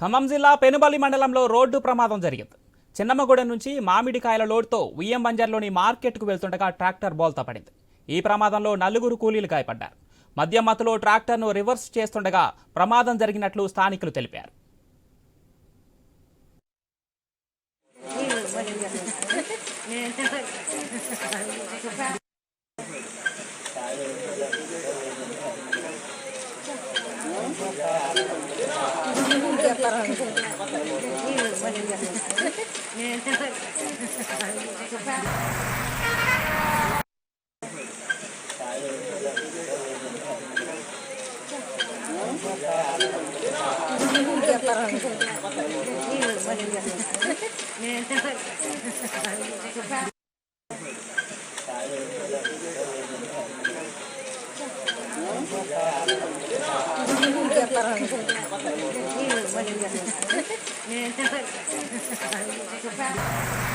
ఖమ్మం జిల్లా పెనుబల్లి మండలంలో రోడ్డు ప్రమాదం జరిగింది. చిన్నమ్మగూడెం నుంచి మామిడికాయల లోడ్తో ఉయ్యం బంజర్లోని మార్కెట్కు వెళ్తుండగా ట్రాక్టర్ బోల్తా పడింది. ఈ ప్రమాదంలో నలుగురు కూలీలు గాయపడ్డారు. మద్యం మత్తులో ట్రాక్టర్ను రివర్స్ చేస్తుండగా ప్రమాదం జరిగినట్లు స్థానికులు తెలిపారు. చెప్పారు ありがとうございます。